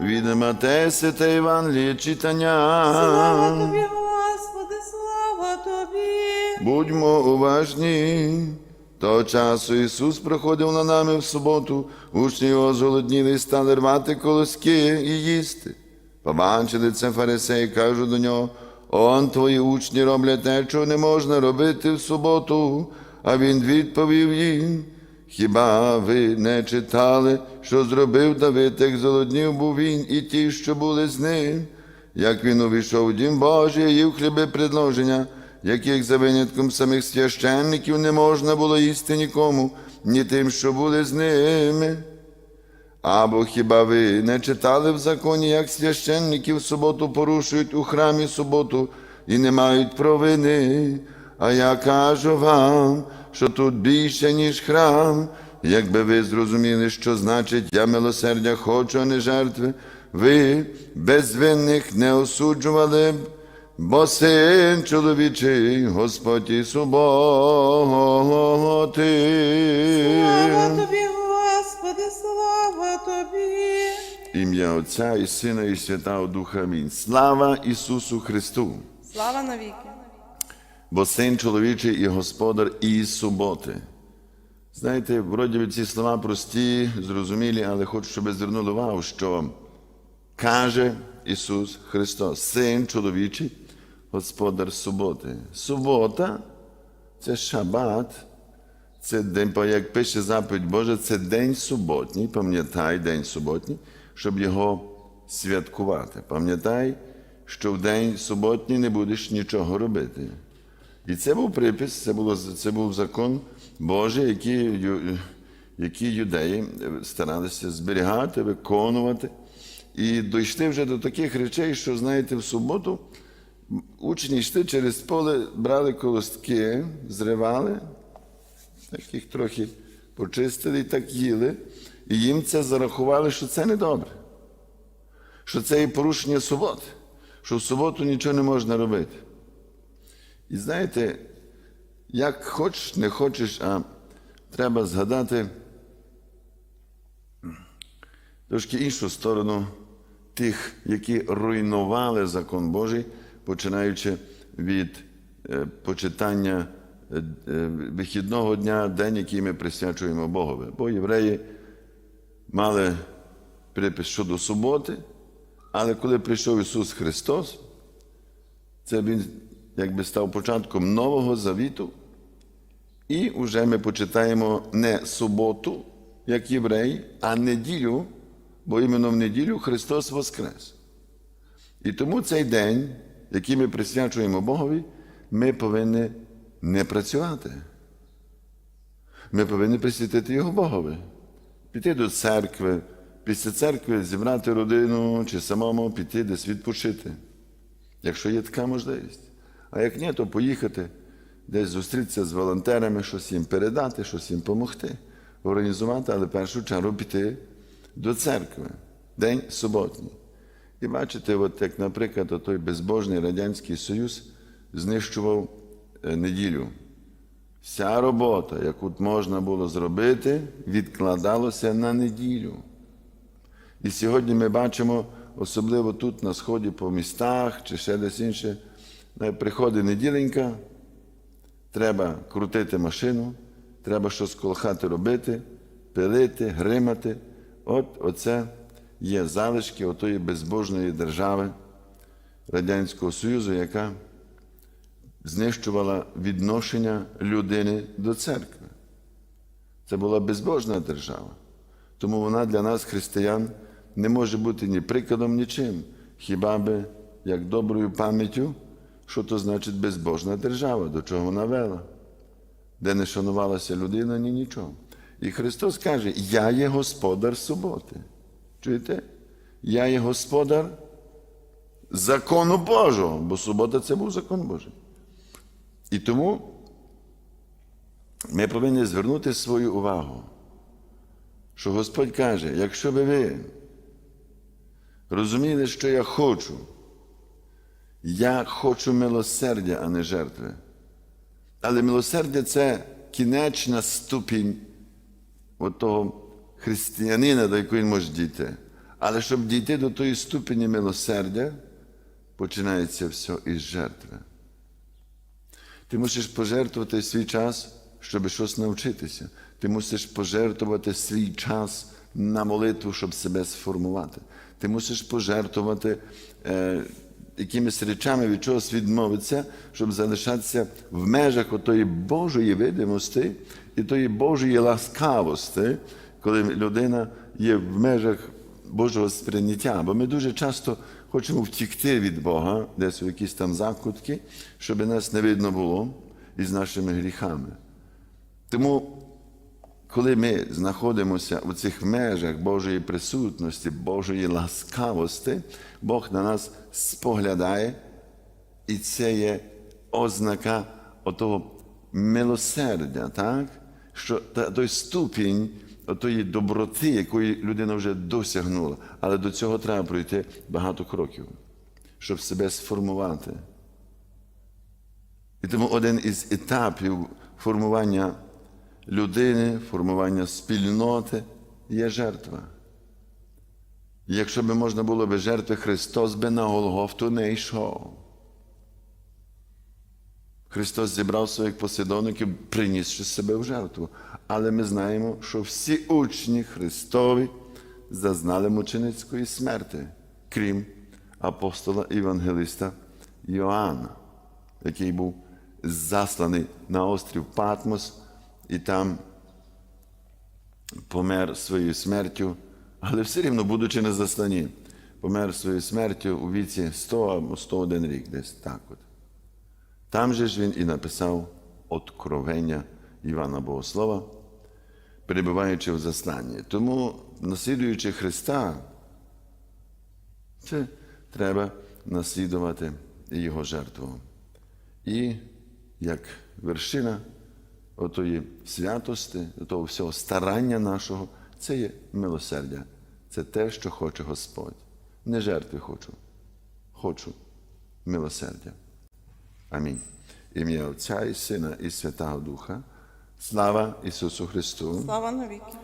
Від Матеси та Євангелія читання. Слава тобі, Господи, слава тобі. Будьмо уважні. Того часу Ісус приходив на нами в суботу, учні його зголодніли і стали рвати колоски і їсти. Побачили це фарисеї, кажуть до нього, он твої учні роблять те, що не можна робити в суботу. А він відповів їм, хіба ви не читали, що зробив Давид, як золоднів був він і ті, що були з ним? Як він увійшов у дім Божий, їв хліби предложення, яких за винятком самих священників не можна було їсти нікому, ні тим, що були з ними. Або хіба ви не читали в законі, як священники в суботу порушують у храмі суботу і не мають провини? А я кажу вам, що тут більше, ніж храм. Якби ви зрозуміли, що значить я милосердя хочу, а не жертви, ви безвинних не осуджували б, бо син чоловічий, Господь і суботи. Слава тобі, Господи, слава тобі. Ім'я Отця і Сина, і Святого Духа. Амінь. Слава Ісусу Христу! Слава навіки. Бо син чоловічий і господар і суботи. Знаєте, вроді ці слова прості, зрозумілі, але хочу, щоб ви звернули увагу, що каже Ісус Христос, син чоловічий, господар суботи. Субота це шабат, це день, як пише заповідь Божа, це день суботній, пам'ятай день суботній, щоб його святкувати. Пам'ятай, що в день суботній не будеш нічого робити. І це був припис, це, було, це був закон Божий, який, який юдеї старалися зберігати, виконувати. І дійшли вже до таких речей, що, знаєте, в суботу учні йшли через поле, брали колостки, зривали, так їх трохи почистили і так їли, і їм це зарахували, що це не добре, що це є порушення суботи, що в суботу нічого не можна робити. І знаєте, як хочеш, не хочеш, а треба згадати трошки іншу сторону тих, які руйнували закон Божий, починаючи від е, почитання е, е, вихідного дня, день, який ми присвячуємо Богові. Бо євреї мали припис щодо суботи, але коли прийшов Ісус Христос, це Він якби став початком нового завіту. І вже ми почитаємо не суботу, як євреї, а неділю, бо іменно в неділю Христос Воскрес. І тому цей день, який ми присвячуємо Богові, ми повинні не працювати. Ми повинні присвятити його Богові, піти до церкви, після церкви зібрати родину чи самому піти десь відпочити, якщо є така можливість. А як ні, то поїхати десь зустрітися з волонтерами, щось їм передати, щось їм допомогти, організувати, але в першу чергу піти до церкви, день суботній. І бачите, от як, наприклад, той безбожний Радянський Союз знищував е, неділю. Вся робота, яку можна було зробити, відкладалася на неділю. І сьогодні ми бачимо, особливо тут на сході по містах чи ще десь інше, приходить неділенька, треба крутити машину, треба щось коло хати робити, пилити, гримати. От оце є залишки отої безбожної держави Радянського Союзу, яка знищувала відношення людини до церкви. Це була безбожна держава. Тому вона для нас, християн, не може бути ні прикладом, нічим, хіба би як доброю пам'яттю, що то значить безбожна держава, до чого вона вела, де не шанувалася людина, ні нічого. І Христос каже: Я є господар суботи. Чуєте? Я є господар закону Божого, бо субота це був закон Божий. І тому ми повинні звернути свою увагу, що Господь каже, якщо би ви розуміли, що я хочу, я хочу милосердя, а не жертви. Але милосердя це кінечна ступінь того християнина, до якої він може дійти. Але щоб дійти до тої ступені милосердя, починається все із жертви. Ти мусиш пожертвувати свій час, щоб щось навчитися. Ти мусиш пожертвувати свій час на молитву, щоб себе сформувати. Ти мусиш пожертвувати е, якимись речами від чогось відмовитися, щоб залишатися в межах отої Божої видимості і тої Божої ласкавості, коли людина є в межах Божого сприйняття. Бо ми дуже часто хочемо втікти від Бога, десь у якісь там закутки, щоб нас не видно було із нашими гріхами. Тому, коли ми знаходимося у цих межах Божої присутності, Божої ласкавості, Бог на нас споглядає, і це є ознака отого милосердя, так? що той ступінь отої доброти, якої людина вже досягнула. Але до цього треба пройти багато кроків, щоб себе сформувати. І тому один із етапів формування людини, формування спільноти є жертва. Якщо би можна було би жертви, Христос би на Голгофту не йшов. Христос зібрав своїх послідовників, принісши себе в жертву. Але ми знаємо, що всі учні Христові зазнали мученицької смерти, крім апостола Євангелиста Йоанна, який був засланий на острів Патмос і там помер своєю смертю, але все рівно, будучи на засланні, помер своєю смертю у віці 100 або 101 рік, десь так от. Там же ж він і написав Откровення Івана Богослова, перебуваючи в засланні. Тому, наслідуючи Христа, це треба наслідувати Його жертву. І як вершина отої святості, того всього старання нашого, це є милосердя. Це те, що хоче Господь. Не жертви хочу, хочу милосердя. Амінь. Ім'я Отця і Сина і Святого Духа. Слава Ісусу Христу! Слава навіки.